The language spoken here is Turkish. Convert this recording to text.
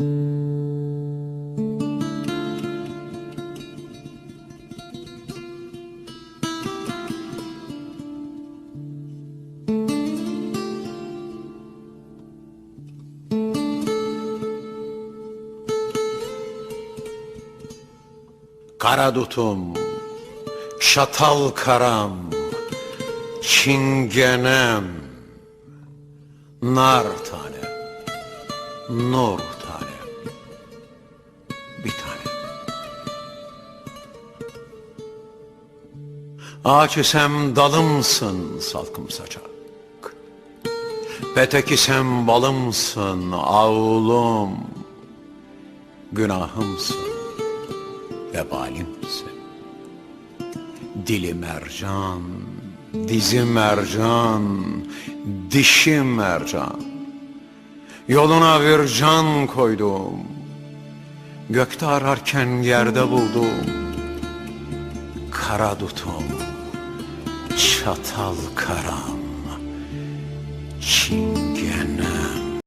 Kara dutum, çatal karam, çingenem, nar tane, nur Ağaç isem dalımsın salkım saçak. Petek isem balımsın avlum, günahımsın vebalimsin. Dili mercan, dizi mercan, dişi mercan. Yoluna bir can koydum. Gökte ararken yerde buldum. Kara dutum, çatal karam, çin